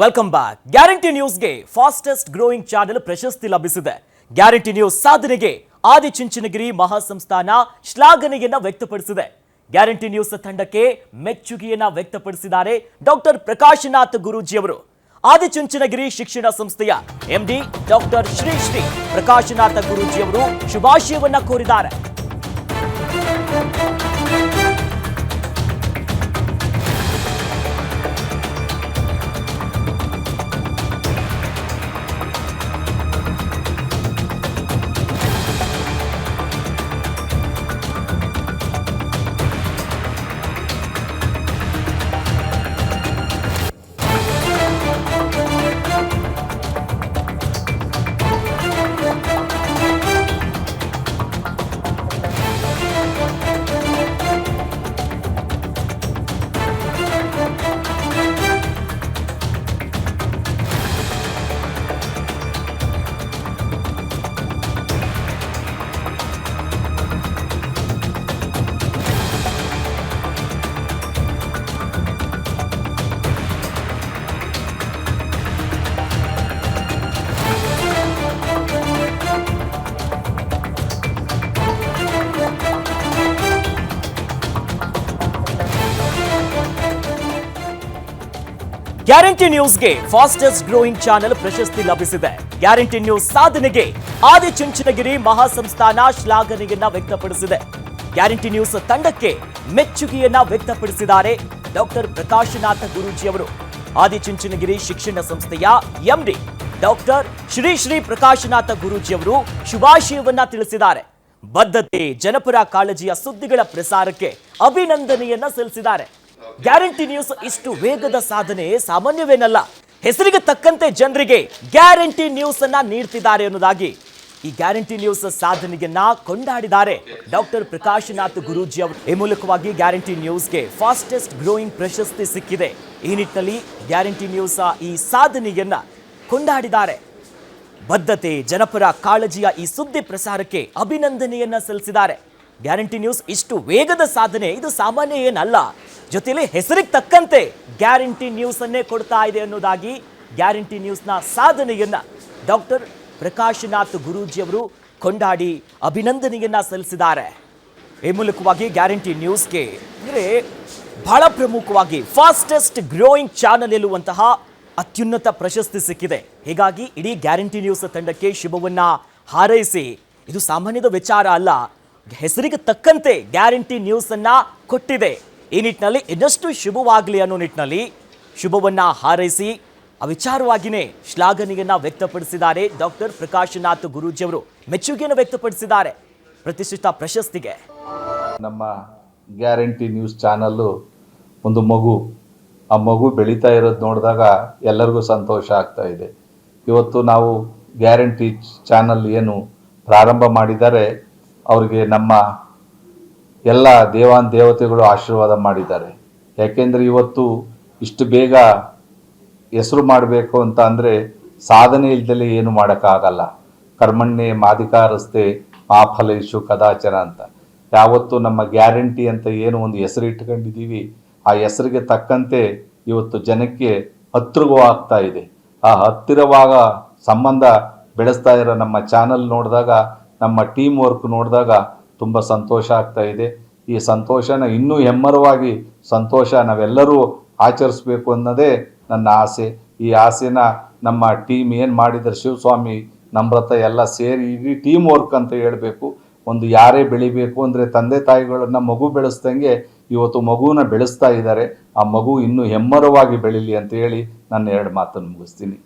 Welcome back guarantee ನ್ಯೂಸ್ಗೆ fastest growing channel ಪ್ರಶಸ್ತಿ ಲಭಿಸಿದೆ. ಗ್ಯಾರಂಟಿ ನ್ಯೂಸ್ ಸಾಧನೆಗೆ ಆದಿಚುಂಚನಗಿರಿ ಮಹಾಸಂಸ್ಥಾನ ಶ್ಲಾಘನೆಯನ್ನ ವ್ಯಕ್ತಪಡಿಸಿದೆ. ಗ್ಯಾರಂಟಿ ನ್ಯೂಸ್ ತಂಡಕ್ಕೆ ಮೆಚ್ಚುಗೆಯನ್ನ ವ್ಯಕ್ತಪಡಿಸಿದ್ದಾರೆ ಡಾಕ್ಟರ್ ಪ್ರಕಾಶನಾಥ್ ಗುರೂಜಿಯವರು. ಆದಿಚುಂಚನಗಿರಿ ಶಿಕ್ಷಣ ಸಂಸ್ಥೆಯ ಎಂಡಿ ಡಾಕ್ಟರ್ ಶ್ರೀ ಶ್ರೀ ಪ್ರಕಾಶನಾಥ ಗುರೂಜಿಯವರು ಶುಭಾಶಯವನ್ನ ಕೋರಿದ್ದಾರೆ. ಗ್ಯಾರಂಟಿ ನ್ಯೂಸ್ಗೆ ಫಾಸ್ಟೆಸ್ಟ್ ಗ್ರೋಯಿಂಗ್ ಚಾನೆಲ್ ಪ್ರಶಸ್ತಿ ಲಭಿಸಿದೆ. ಗ್ಯಾರಂಟಿ ನ್ಯೂಸ್ ಸಾಧನೆಗೆ ಆದಿಚುಂಚನಗಿರಿ ಮಹಾಸಂಸ್ಥಾನ ಶ್ಲಾಘನೆಯನ್ನ ವ್ಯಕ್ತಪಡಿಸಿದೆ. ಗ್ಯಾರಂಟಿ ನ್ಯೂಸ್ ತಂಡಕ್ಕೆ ಮೆಚ್ಚುಗೆಯನ್ನ ವ್ಯಕ್ತಪಡಿಸಿದ್ದಾರೆ ಡಾಕ್ಟರ್ ಪ್ರಕಾಶನಾಥ ಗುರೂಜಿ ಅವರು ಆದಿಚುಂಚನಗಿರಿ ಶಿಕ್ಷಣ ಸಂಸ್ಥೆಯ ಎಂಡಿ ಡಾಕ್ಟರ್ ಶ್ರೀ ಶ್ರೀ ಪ್ರಕಾಶನಾಥ ಗುರೂಜಿ ಅವರು ಶುಭಾಶಯವನ್ನ ತಿಳಿಸಿದ್ದಾರೆ. ಬದ್ಧತೆ, ಜನಪರ ಕಾಳಜಿಯ ಸುದ್ದಿಗಳ ಪ್ರಸಾರಕ್ಕೆ ಅಭಿನಂದನೆಯನ್ನ ಸಲ್ಲಿಸಿದ್ದಾರೆ. ಗ್ಯಾರಂಟಿ ನ್ಯೂಸ್ ಇಷ್ಟು ವೇಗದ ಸಾಧನೆ ಸಾಮಾನ್ಯವೇನಲ್ಲ. ಹೆಸರಿಗೆ ತಕ್ಕಂತೆ ಜನರಿಗೆ ಗ್ಯಾರಂಟಿ ನ್ಯೂಸ್ ಅನ್ನ ನೀಡ್ತಿದ್ದಾರೆ ಅನ್ನೋದಾಗಿ ಈ ಗ್ಯಾರಂಟಿ ನ್ಯೂಸ್ ಸಾಧನೆಯನ್ನ ಕೊಂಡಾಡಿದ್ದಾರೆ. ಡಾಕ್ಟರ್ ಪ್ರಕಾಶನಾಥ್ ಗುರೂಜಿ ಅವರು. ಈ ಮೂಲಕವಾಗಿ ಗ್ಯಾರಂಟಿ ನ್ಯೂಸ್ಗೆ ಫಾಸ್ಟೆಸ್ಟ್ ಗ್ರೋಯಿಂಗ್ ಪ್ರಶಸ್ತಿ ಸಿಕ್ಕಿದೆ. ಈ ನಿಟ್ಟಿನಲ್ಲಿ ಗ್ಯಾರಂಟಿ ನ್ಯೂಸ್ ಈ ಸಾಧನೆಯನ್ನ ಕೊಂಡಾಡಿದ್ದಾರೆ. ಬದ್ಧತೆ, ಜನಪರ ಕಾಳಜಿಯ ಈ ಸುದ್ದಿ ಪ್ರಸಾರಕ್ಕೆ ಅಭಿನಂದನೆಯನ್ನ ಸಲ್ಲಿಸಿದ್ದಾರೆ. ಗ್ಯಾರಂಟಿ ನ್ಯೂಸ್ ಇಷ್ಟು ವೇಗದ ಸಾಧನೆ, ಇದು ಸಾಮಾನ್ಯ ಏನಲ್ಲ. ಜೊತೆಲಿ ಹೆಸರಿಗೆ ತಕ್ಕಂತೆ ಗ್ಯಾರಂಟಿ ನ್ಯೂಸ್ ಅನ್ನೇ ಕೊಡ್ತಾ ಇದೆ ಅನ್ನೋದಾಗಿ ಗ್ಯಾರಂಟಿ ನ್ಯೂಸ್ನ ಸಾಧನೆಯನ್ನ ಡಾಕ್ಟರ್ ಪ್ರಕಾಶನಾಥ್ ಗುರೂಜಿ ಅವರು ಕೊಂಡಾಡಿ ಅಭಿನಂದನೆಯನ್ನ ಸಲ್ಲಿಸಿದ್ದಾರೆ. ಈ ಮೂಲಕವಾಗಿ ಗ್ಯಾರಂಟಿ ನ್ಯೂಸ್ಗೆ ಅಂದರೆ ಬಹಳ ಪ್ರಮುಖವಾಗಿ ಫಾಸ್ಟೆಸ್ಟ್ ಗ್ರೋಯಿಂಗ್ ಚಾನಲ್ ಎನ್ನುವಂತಹ ಅತ್ಯುನ್ನತ ಪ್ರಶಸ್ತಿ ಸಿಕ್ಕಿದೆ. ಹೀಗಾಗಿ ಇಡೀ ಗ್ಯಾರಂಟಿ ನ್ಯೂಸ್ ತಂಡಕ್ಕೆ ಶುಭವನ್ನು ಹಾರೈಸಿ, ಇದು ಸಾಮಾನ್ಯದ ವಿಚಾರ ಅಲ್ಲ, ಹೆಸರಿಗೆ ತಕ್ಕಂತೆ ಗ್ಯಾರಂಟಿ ನ್ಯೂಸ್ ಅನ್ನ ಕೊಟ್ಟಿದೆ. ಈ ನಿಟ್ಟಿನಲ್ಲಿ ಇನ್ನಷ್ಟು ಶುಭವಾಗಲಿ ಅನ್ನೋ ನಿಟ್ಟಿನಲ್ಲಿ ಶುಭವನ್ನು ಹಾರೈಸಿ ವಿಚಾರವಾಗಿಯೇ ಶ್ಲಾಘನೆಯನ್ನು ವ್ಯಕ್ತಪಡಿಸಿದ್ದಾರೆ ಡಾಕ್ಟರ್ ಪ್ರಕಾಶನಾಥ್ ಗುರೂಜಿಯವರು. ಮೆಚ್ಚುಗೆಯನ್ನು ವ್ಯಕ್ತಪಡಿಸಿದ್ದಾರೆ ಪ್ರತಿಷ್ಠಿತ ಪ್ರಶಸ್ತಿಗೆ. ನಮ್ಮ ಗ್ಯಾರಂಟಿ ನ್ಯೂಸ್ ಚಾನಲ್ಲು ಒಂದು ಮಗು. ಆ ಮಗು ಬೆಳೀತಾ ಇರೋದು ನೋಡಿದಾಗ ಎಲ್ಲರಿಗೂ ಸಂತೋಷ ಆಗ್ತಾ ಇದೆ. ಇವತ್ತು ನಾವು ಗ್ಯಾರಂಟಿ ಚಾನಲ್ ಏನು ಪ್ರಾರಂಭ ಮಾಡಿದರೆ ಅವರಿಗೆ ನಮ್ಮ ಎಲ್ಲ ದೇವಾನ್ ದೇವತೆಗಳು ಆಶೀರ್ವಾದ ಮಾಡಿದ್ದಾರೆ. ಯಾಕೆಂದರೆ ಇವತ್ತು ಇಷ್ಟು ಬೇಗ ಹೆಸರು ಮಾಡಬೇಕು ಅಂತ ಅಂದರೆ ಸಾಧನೆ ಇಲ್ದಲೇ ಏನು ಮಾಡೋಕ್ಕಾಗಲ್ಲ. ಕರ್ಮಣ್ಣೆ ಮಾಧಿಕಾರಸ್ತೆ ಮಾಫಲೇಶು ಕದಾಚನ ಅಂತ. ಯಾವತ್ತು ನಮ್ಮ ಗ್ಯಾರಂಟಿ ಅಂತ ಏನು ಒಂದು ಹೆಸರು ಇಟ್ಕೊಂಡಿದ್ದೀವಿ, ಆ ಹೆಸರಿಗೆ ತಕ್ಕಂತೆ ಇವತ್ತು ಜನಕ್ಕೆ ಹತ್ತಿರವಾಗ್ತಾ ಇದೆ. ಆ ಹತ್ತಿರವಾಗ ಸಂಬಂಧ ಬೆಳೆಸ್ತಾ ಇರೋ ನಮ್ಮ ಚಾನಲ್ ನೋಡಿದಾಗ, ನಮ್ಮ ಟೀಮ್ ವರ್ಕ್ ನೋಡಿದಾಗ ತುಂಬ ಸಂತೋಷ ಆಗ್ತಾ ಇದೆ. ಈ ಸಂತೋಷನ ಇನ್ನೂ ಹೆಮ್ಮರವಾಗಿ ಸಂತೋಷ ನಾವೆಲ್ಲರೂ ಆಚರಿಸ್ಬೇಕು ಅನ್ನೋದೇ ನನ್ನ ಆಸೆ. ಈ ಆಸೆನ ನಮ್ಮ ಟೀಮ್ ಏನು ಮಾಡಿದ್ದಾರೆ, ಶಿವಸ್ವಾಮಿ, ನಮ್ರತ ಎಲ್ಲ ಸೇರಿ ಇಡೀ ಟೀಮ್ ವರ್ಕ್ ಅಂತ ಹೇಳಬೇಕು. ಒಂದು ಯಾರೇ ಬೆಳಿಬೇಕು ಅಂದರೆ ತಂದೆ ತಾಯಿಗಳನ್ನ ಮಗು ಬೆಳೆಸ್ದಂಗೆ ಇವತ್ತು ಮಗುನ ಬೆಳೆಸ್ತಾ ಇದ್ದಾರೆ. ಆ ಮಗು ಇನ್ನೂ ಹೆಮ್ಮರವಾಗಿ ಬೆಳೀಲಿ ಅಂತ ಹೇಳಿ ನನ್ನ ಎರಡು ಮಾತನ್ನು ಮುಗಿಸ್ತೀನಿ.